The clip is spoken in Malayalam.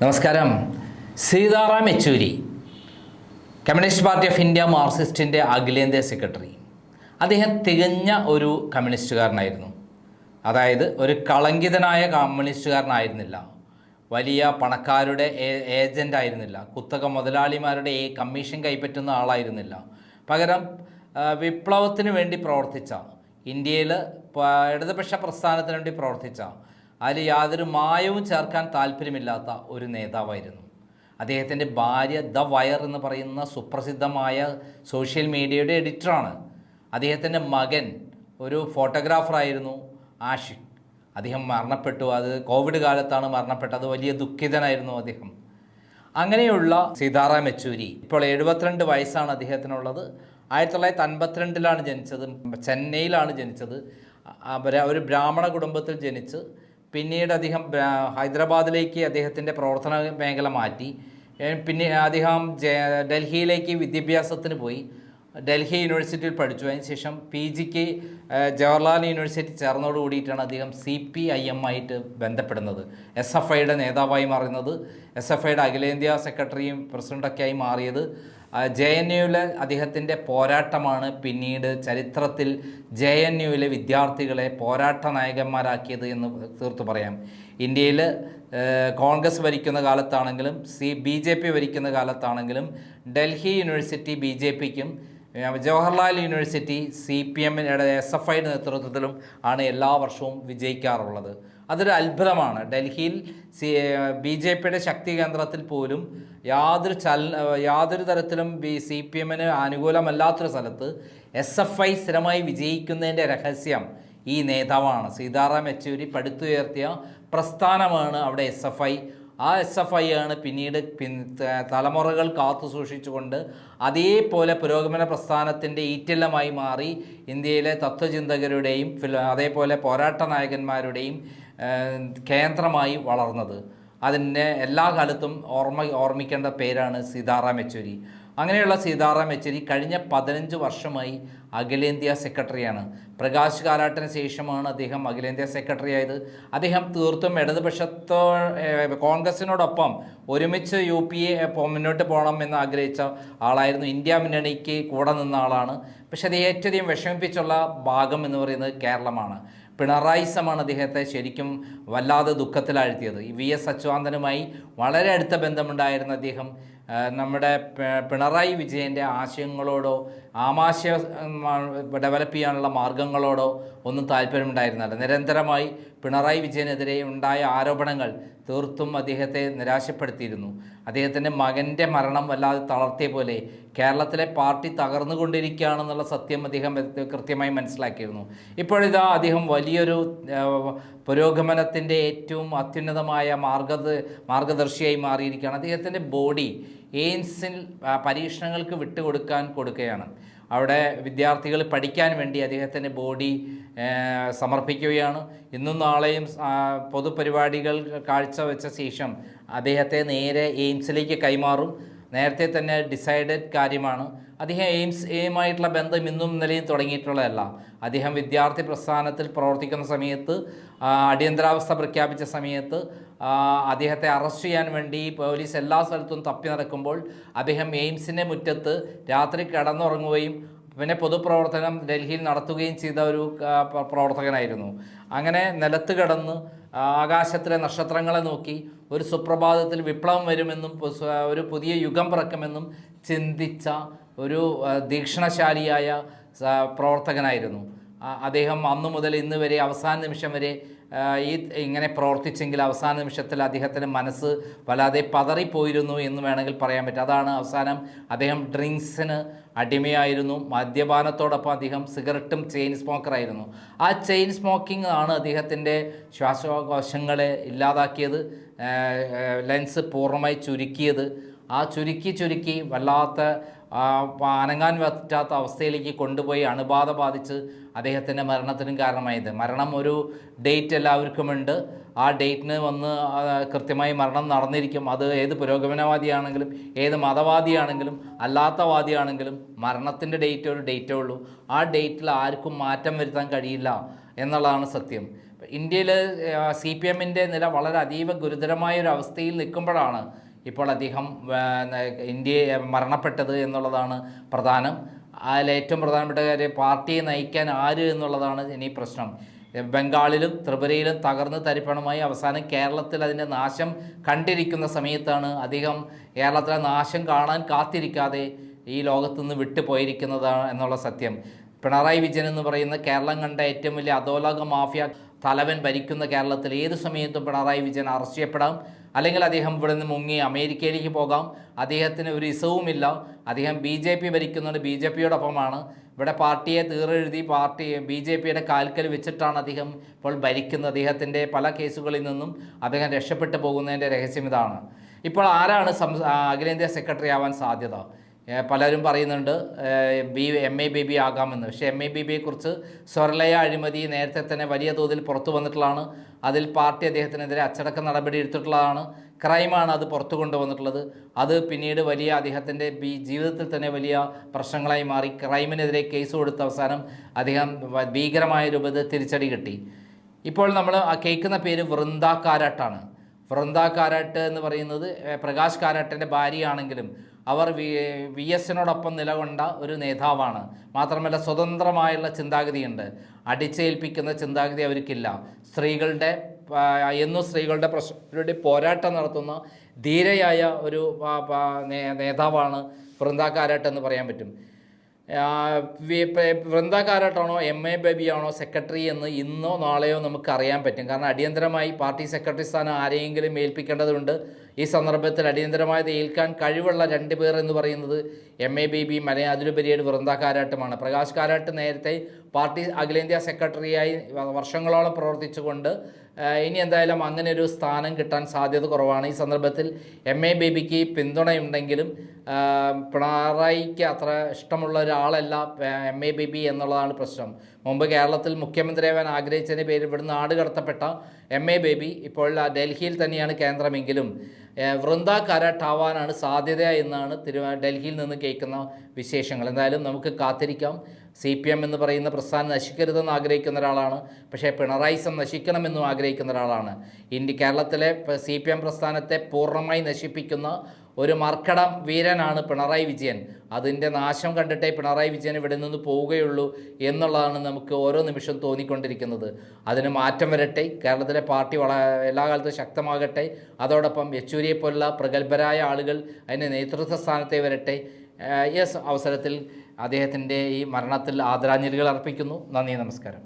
നമസ്കാരം. Sitaram Yechury communist party of India മാർക്സിസ്റ്റിന്റെ അഖിലേന്ത്യാ സെക്രട്ടറി. അദ്ദേഹം തികഞ്ഞ ഒരു കമ്മ്യൂണിസ്റ്റുകാരനായിരുന്നു. അതായത് ഒരു കളങ്കിതനായ കമ്മ്യൂണിസ്റ്റുകാരനായിരുന്നില്ല. വലിയ പണക്കാരുടെ ഏജന്റ് ആയിരുന്നില്ല. കുത്തക മുതലാളിമാരുടെ ഈ കമ്മീഷൻ കൈപ്പറ്റുന്ന ആളായിരുന്നില്ല. പകരം വിപ്ലവത്തിന് വേണ്ടി പ്രവർത്തിച്ച ഇന്ത്യയിൽ ഇടതുപക്ഷ പ്രസ്ഥാനത്തിന് വേണ്ടി പ്രവർത്തിച്ച അതിൽ യാതൊരു മായവും ചേർക്കാൻ താല്പര്യമില്ലാത്ത ഒരു നേതാവായിരുന്നു. അദ്ദേഹത്തിന്റെ ഭാര്യ ദ വയർ എന്ന് പറയുന്ന സുപ്രസിദ്ധമായ സോഷ്യൽ മീഡിയയുടെ എഡിറ്ററാണ്. അദ്ദേഹത്തിന്റെ മകൻ ഒരു ഫോട്ടോഗ്രാഫറായിരുന്നു ആഷിഖ്. അദ്ദേഹം മരണപ്പെട്ടു. അത് കോവിഡ് കാലത്താണ് മരണപ്പെട്ടത്. വലിയ ദുഃഖിതനായിരുന്നു അദ്ദേഹം. അങ്ങനെയുള്ള സീതാറാം യെച്ചൂരി. ഇപ്പോൾ എഴുപത്തിരണ്ട് വയസ്സാണ് അദ്ദേഹത്തിനുള്ളത്. ആയിരത്തി തൊള്ളായിരത്തി അൻപത്തിരണ്ടിലാണ് ജനിച്ചത്. ചെന്നൈയിലാണ് ജനിച്ചത്. ഒരു ബ്രാഹ്മണ കുടുംബത്തിൽ ജനിച്ച് പിന്നീട് അദ്ദേഹം ഹൈദരാബാദിലേക്ക് അദ്ദേഹത്തിന്റെ പ്രവർത്തന മേഖല മാറ്റി. പിന്നെ അദ്ദേഹം ഡൽഹിയിലേക്ക് വിദ്യാഭ്യാസത്തിന് പോയി. ഡൽഹി യൂണിവേഴ്സിറ്റിയിൽ പഠിച്ചു. അതിനുശേഷം പി ജിക്ക് ജവഹർലാൽ യൂണിവേഴ്സിറ്റി ചേർന്നോട് കൂടിയിട്ടാണ് അദ്ദേഹം സി പി ഐ എം ആയിട്ട് ബന്ധപ്പെടുന്നത്. എസ് എഫ് ഐയുടെ നേതാവായി മാറുന്നത്. എസ് എഫ് ഐയുടെ അഖിലേന്ത്യാ സെക്രട്ടറിയും പ്രസിഡന്റൊക്കെയായി മാറിയത്. ജെ എൻ യുവിലെ അദ്ദേഹത്തിന്റെ പോരാട്ടമാണ് പിന്നീട് ചരിത്രത്തിൽ ജെ എൻ യുവിലെ വിദ്യാർത്ഥികളെ പോരാട്ട നായകന്മാരാക്കിയത് എന്ന് തീർത്തു പറയാം. ഇന്ത്യയിൽ കോൺഗ്രസ് ഭരിക്കുന്ന കാലത്താണെങ്കിലും സി ബി ജെ പി ഭരിക്കുന്ന കാലത്താണെങ്കിലും ഡൽഹി യൂണിവേഴ്സിറ്റി ബി ജെ പിക്കും ജവഹർലാൽ യൂണിവേഴ്സിറ്റി സി പി എമ്മിന്റെ എസ് എഫ് ഐയുടെ നേതൃത്വത്തിലും ആണ് എല്ലാ വർഷവും വിജയിക്കാറുള്ളത്. അതൊരു അത്ഭുതമാണ്. ഡൽഹിയിൽ സി ബി ജെ പിയുടെ ശക്തി കേന്ദ്രത്തിൽ പോലും യാതൊരു ചൽ യാതൊരു തരത്തിലും ബി സി പി എമ്മിന് അനുകൂലമല്ലാത്തൊരു സ്ഥലത്ത് എസ് എഫ് ഐ സ്ഥിരമായി വിജയിക്കുന്നതിന്റെ രഹസ്യം ഈ നേതാവാണ്. സീതാറാം യെച്ചൂരി പടുത്തുയർത്തിയ പ്രസ്ഥാനമാണ് അവിടെ എസ് എഫ് ഐ. ആ എസ് എഫ് ഐ ആണ് പിന്നീട് പിൻ തലമുറകൾ കാത്തു സൂക്ഷിച്ചുകൊണ്ട് അതേപോലെ പുരോഗമന പ്രസ്ഥാനത്തിന്റെ ഈറ്റെല്ലമായി മാറി ഇന്ത്യയിലെ തത്വചിന്തകരുടെയും അതേപോലെ പോരാട്ട നായകന്മാരുടെയും കേന്ദ്രമായി വളർന്നത്. അതിന്റെ എല്ലാ കാലത്തും ഓർമ്മ ഓർമ്മിക്കേണ്ട പേരാണ് സീതാറാം യെച്ചൂരി. അങ്ങനെയുള്ള സീതാറാം യെച്ചൂരി കഴിഞ്ഞ പതിനഞ്ച് വർഷമായി അഖിലേന്ത്യാ സെക്രട്ടറിയാണ്. പ്രകാശ് കാലാട്ടിന് ശേഷമാണ് അദ്ദേഹം അഖിലേന്ത്യാ സെക്രട്ടറി ആയത് അദ്ദേഹം തീർത്തും ഇടതുപക്ഷത്തോ കോൺഗ്രസിനോടൊപ്പം ഒരുമിച്ച് യു പി എ മുന്നോട്ട് പോകണം എന്ന് ആഗ്രഹിച്ച ആളായിരുന്നു. ഇന്ത്യ മുന്നണിക്ക് കൂടെ നിന്ന ആളാണ്. പക്ഷേ അത് ഏറ്റവും വിഷമിപ്പിച്ചുള്ള ഭാഗം എന്ന് പറയുന്നത് കേരളമാണ്. പിണറായിസമാണ് അദ്ദേഹത്തെ ശരിക്കും വല്ലാതെ ദുഃഖത്തിലാഴ്ത്തിയത്. വി എസ് അച്യുതാനന്ദനുമായി വളരെ അടുത്ത ബന്ധമുണ്ടായിരുന്ന അദ്ദേഹം നമ്മുടെ പിണറായി വിജയന്റെ ആശയങ്ങളോടോ ആമാശയ ഡെവലപ്പ് ചെയ്യാനുള്ള മാർഗങ്ങളോടോ ഒന്നും താല്പര്യമുണ്ടായിരുന്നില്ല. നിരന്തരമായി പിണറായി വിജയനെതിരെ ഉണ്ടായ ആരോപണങ്ങൾ തീർത്തും അദ്ദേഹത്തെ നിരാശപ്പെടുത്തിയിരുന്നു. അദ്ദേഹത്തിന്റെ മകന്റെ മരണം വല്ലാതെ തളർത്തിയ പോലെ കേരളത്തിലെ പാർട്ടി തകർന്നുകൊണ്ടിരിക്കുകയാണെന്നുള്ള സത്യം അദ്ദേഹം കൃത്യമായി മനസ്സിലാക്കിയിരുന്നു. ഇപ്പോഴിതാ അദ്ദേഹം വലിയൊരു പുരോഗമനത്തിന്റെ ഏറ്റവും അത്യുന്നതമായ മാർഗ മാർഗദർശിയായി മാറിയിരിക്കുകയാണ്. അദ്ദേഹത്തിന്റെ ബോഡി എയിംസിൽ പരീക്ഷണങ്ങൾക്ക് വിട്ടുകൊടുക്കാൻ കൊടുക്കുകയാണ്. അവിടെ വിദ്യാർത്ഥികൾ പഠിക്കാൻ വേണ്ടി അദ്ദേഹത്തിന്റെ ബോഡി സമർപ്പിക്കുകയാണ്. ഇന്നും നാളെയും പൊതുപരിപാടികൾ കാഴ്ചവെച്ച ശേഷം അദ്ദേഹത്തെ നേരെ എയിംസിലേക്ക് കൈമാറും. നേരത്തെ തന്നെ ഡിസൈഡഡ് കാര്യമാണ്. അദ്ദേഹം എയിംസ് എയുമായിട്ടുള്ള ബന്ധം ഇന്നും നിലയും തുടങ്ങിയിട്ടുള്ളതല്ല. അദ്ദേഹം വിദ്യാർത്ഥി പ്രസ്ഥാനത്തിൽ പ്രവർത്തിക്കുന്ന സമയത്ത് അടിയന്തരാവസ്ഥ പ്രഖ്യാപിച്ച സമയത്ത് അദ്ദേഹത്തെ അറസ്റ്റ് ചെയ്യാൻ വേണ്ടി പോലീസ് എല്ലാ സ്ഥലത്തും തപ്പി നടക്കുമ്പോൾ അദ്ദേഹം എയിംസിന്റെ മുറ്റത്ത് രാത്രി കിടന്നുറങ്ങുകയും പിന്നെ പൊതുപ്രവർത്തനം ഡൽഹിയിൽ നടത്തുകയും ചെയ്ത ഒരു പ്രവർത്തകനായിരുന്നു. അങ്ങനെ നിലത്ത് കിടന്ന് ആകാശത്തിലെ നക്ഷത്രങ്ങളെ നോക്കി ഒരു സുപ്രഭാതത്തിൽ വിപ്ലവം വരുമെന്നും ഒരു പുതിയ യുഗം പിറക്കുമെന്നും ചിന്തിച്ച ഒരു ദീക്ഷണശാലിയായ പ്രവർത്തകനായിരുന്നു. അദ്ദേഹം അന്നു മുതൽ ഇന്ന് വരെ അവസാന നിമിഷം വരെ ഈ ഇങ്ങനെ പ്രവർത്തിച്ചെങ്കിൽ അവസാന നിമിഷത്തിൽ അദ്ദേഹത്തിന്റെ മനസ്സ് വല്ലാതെ പതറിപ്പോയിരുന്നു എന്ന് വേണമെങ്കിൽ പറയാൻ പറ്റും. അതാണ് അവസാനം അദ്ദേഹം ഡ്രിങ്ക്സിന് അടിമയായിരുന്നു. മദ്യപാനത്തോടൊപ്പം അദ്ദേഹം സിഗരറ്റും ചെയിൻ സ്മോക്കറായിരുന്നു. ആ ചെയിൻ സ്മോക്കിംഗ് ആണ് അദ്ദേഹത്തിന്റെ ശ്വാസകോശങ്ങളെ ഇല്ലാതാക്കിയത് ലെൻസ് പൂർണമായി ചുരുക്കിയത്. ആ ചുരുക്കി ചുരുക്കി വല്ലാത്ത അനങ്ങാൻ പറ്റാത്ത അവസ്ഥയിലേക്ക് കൊണ്ടുപോയി അണുബാധ ബാധിച്ച് അദ്ദേഹത്തിന്റെ മരണത്തിനും കാരണമായത്. മരണം ഒരു ഡേറ്റ് എല്ലാവർക്കുമുണ്ട്. ആ ഡേറ്റിന് വന്ന് കൃത്യമായി മരണം നടന്നിരിക്കും. അത് ഏത് പുരോഗമനവാദിയാണെങ്കിലും ഏത് മതവാദിയാണെങ്കിലും അല്ലാത്ത വാദിയാണെങ്കിലും മരണത്തിന്റെ ഡേറ്റ് ഒരു ഡേറ്റേ ഉള്ളൂ. ആ ഡേറ്റിൽ ആർക്കും മാറ്റം വരുത്താൻ കഴിയില്ല എന്നുള്ളതാണ് സത്യം. ഇന്ത്യയിൽ സി പി എമ്മിന്റെ നില വളരെ അതീവ ഗുരുതരമായ ഒരു അവസ്ഥയിൽ നിൽക്കുമ്പോഴാണ് ഇപ്പോൾ അദ്ദേഹം ഇന്ത്യയെ മരണപ്പെട്ടത് എന്നുള്ളതാണ് പ്രധാനം. അതിൽ ഏറ്റവും പ്രധാനപ്പെട്ട കാര്യം പാർട്ടിയെ നയിക്കാൻ ആര് എന്നുള്ളതാണ് ഇനി പ്രശ്നം. ബംഗാളിലും ത്രിപുരയിലും തകർന്ന് തരിപ്പണമായി അവസാനം കേരളത്തിൽ അതിന്റെ നാശം കണ്ടിരിക്കുന്ന സമയത്താണ് അദ്ദേഹം കേരളത്തിലെ നാശം കാണാൻ കാത്തിരിക്കാതെ ഈ ലോകത്തു നിന്ന് വിട്ടുപോയിരിക്കുന്നതാണ് എന്നുള്ള സത്യം. പിണറായി വിജയൻ എന്ന് പറയുന്ന കേരളം കണ്ട ഏറ്റവും വലിയ അധോലോക മാഫിയ തലവൻ ഭരിക്കുന്ന കേരളത്തിൽ ഏത് സമയത്തും പിണറായി വിജയൻ അറസ്റ്റ് ചെയ്യപ്പെടാം. അല്ലെങ്കിൽ അദ്ദേഹം ഇവിടെ നിന്ന് മുങ്ങി അമേരിക്കയിലേക്ക് പോകാം. അദ്ദേഹത്തിന് ഒരു ഇസവുമില്ല. അദ്ദേഹം ബി ജെ പി ഭരിക്കുന്നുണ്ട്. ബി ജെ പിയോടൊപ്പമാണ്. ഇവിടെ പാർട്ടിയെ തീറെഴുതി പാർട്ടി ബി ജെ പിയുടെ കാൽക്കൽ വെച്ചിട്ടാണ് അദ്ദേഹം ഇപ്പോൾ ഭരിക്കുന്നത്. അദ്ദേഹത്തിന്റെ പല കേസുകളിൽ നിന്നും അദ്ദേഹം രക്ഷപ്പെട്ടു പോകുന്നതിന്റെ രഹസ്യം ഇതാണ്. ഇപ്പോൾ ആരാണ് സംസ് അഖിലേന്ത്യാ സെക്രട്ടറി ആവാൻ സാധ്യത? പലരും പറയുന്നുണ്ട് ബി എം എ ബേബി ആകാമെന്ന്. പക്ഷേ എം എ ബേബിയെക്കുറിച്ച് സ്വർലയ അഴിമതി നേരത്തെ തന്നെ വലിയ തോതിൽ പുറത്തു വന്നിട്ടുള്ളതാണ്. അതിൽ പാർട്ടി അദ്ദേഹത്തിനെതിരെ അച്ചടക്ക നടപടി എടുത്തിട്ടുള്ളതാണ്. ക്രൈമാണ് അത് പുറത്തു കൊണ്ടുവന്നിട്ടുള്ളത്. അത് പിന്നീട് വലിയ അദ്ദേഹത്തിന്റെ ബി ജീവിതത്തിൽ തന്നെ വലിയ പ്രശ്നങ്ങളായി മാറി. ക്രൈമിനെതിരെ കേസ് കൊടുത്ത അവസാനം അദ്ദേഹം ഭീകരമായ രൂപത്തിൽ തിരിച്ചടി കിട്ടി. ഇപ്പോൾ നമ്മൾ കേൾക്കുന്ന പേര് വൃന്ദ കാരാട്ടാണ് വൃന്ദ കാരാട്ട് എന്ന് പറയുന്നത് പ്രകാശ് കാരാട്ടിന്റെ ഭാര്യയാണെങ്കിലും അവർ വി വി എസിനോടൊപ്പം നിലകൊണ്ട ഒരു നേതാവാണ്. മാത്രമല്ല സ്വതന്ത്രമായുള്ള ചിന്താഗതിയുണ്ട്. അടിച്ചേൽപ്പിക്കുന്ന ചിന്താഗതി അവർക്കില്ല. സ്ത്രീകളുടെ എന്നും സ്ത്രീകളുടെ പ്രശ്നങ്ങളുടെ പോരാട്ടം നടത്തുന്ന ധീരയായ ഒരു നേതാവാണ് വൃന്ദ കാരാട്ട് എന്ന് പറയാൻ പറ്റും. വൃന്ദ കാരാട്ടാണോ എം എ ബേബിയാണോ സെക്രട്ടറി എന്ന് ഇന്നോ നാളെയോ നമുക്ക് അറിയാൻ പറ്റും. കാരണം അടിയന്തരമായി പാർട്ടി സെക്രട്ടറി സ്ഥാനം ആരെയെങ്കിലും ഏൽപ്പിക്കേണ്ടതുണ്ട്. ഈ സന്ദർഭത്തിൽ അടിയന്തരമായി ഏൽക്കാൻ കഴിവുള്ള രണ്ട് പേർ എന്ന് പറയുന്നത് എം എ ബേബി മലയ അതിലുപരിയായിട്ട് വൃന്ദ കാരാട്ടുമാണ് പ്രകാശ് കാരാട്ട് നേരത്തെ പാർട്ടി അഖിലേന്ത്യാ സെക്രട്ടറിയായി വർഷങ്ങളോളം പ്രവർത്തിച്ചുകൊണ്ട് ഇനി എന്തായാലും അങ്ങനെ ഒരു സ്ഥാനം കിട്ടാൻ സാധ്യത കുറവാണ്. ഈ സന്ദർഭത്തിൽ എം എ ബേബിക്ക് പിന്തുണയുണ്ടെങ്കിലും പിണറായിക്ക് അത്ര ഇഷ്ടമുള്ള ഒരാളല്ല എം എ ബേബി എന്നുള്ളതാണ് പ്രശ്നം. മുമ്പ് കേരളത്തിൽ മുഖ്യമന്ത്രിയാവാൻ ആഗ്രഹിച്ചതിന് പേര് ഇവിടുന്ന് നാട് കടത്തപ്പെട്ട എം എ ബേബി ഇപ്പോൾ ഡൽഹിയിൽ തന്നെയാണ് കേന്ദ്രമെങ്കിലും വൃന്ദ കരാട്ടാവാനാണ് സാധ്യത എന്നാണ് തിരു ഡൽഹിയിൽ നിന്ന് കേൾക്കുന്ന വിശേഷങ്ങൾ. എന്തായാലും നമുക്ക് കാത്തിരിക്കാം. സി പി എം എന്ന് പറയുന്ന പ്രസ്ഥാനം നശിക്കരുതെന്ന് ആഗ്രഹിക്കുന്ന ഒരാളാണ്. പക്ഷേ പിണറായിസം നശിക്കണമെന്നും ആഗ്രഹിക്കുന്ന ഒരാളാണ്. ഇന്ത്യ കേരളത്തിലെ സി പി എം പ്രസ്ഥാനത്തെ പൂർണമായി നശിപ്പിക്കുന്ന ഒരു മർക്കടം വീരനാണ് പിണറായി വിജയൻ. അതിന്റെ നാശം കണ്ടിട്ടേ പിണറായി വിജയൻ ഇവിടെ നിന്ന് പോവുകയുള്ളൂ എന്നുള്ളതാണ് നമുക്ക് ഓരോ നിമിഷം തോന്നിക്കൊണ്ടിരിക്കുന്നത്. അതിന് മാറ്റം വരട്ടെ. കേരളത്തിലെ പാർട്ടി വള എല്ലാ കാലത്തും ശക്തമാകട്ടെ. അതോടൊപ്പം യെച്ചൂരിയെ പോലുള്ള പ്രഗത്ഭരായ ആളുകൾ അതിന്റെ നേതൃത്വ സ്ഥാനത്തെ വരട്ടെ. യെസ് അവസരത്തിൽ അദ്ദേഹത്തിന്റെ ഈ മരണത്തിൽ ആദരാഞ്ജലികൾ അർപ്പിക്കുന്നു. നന്ദി നമസ്കാരം.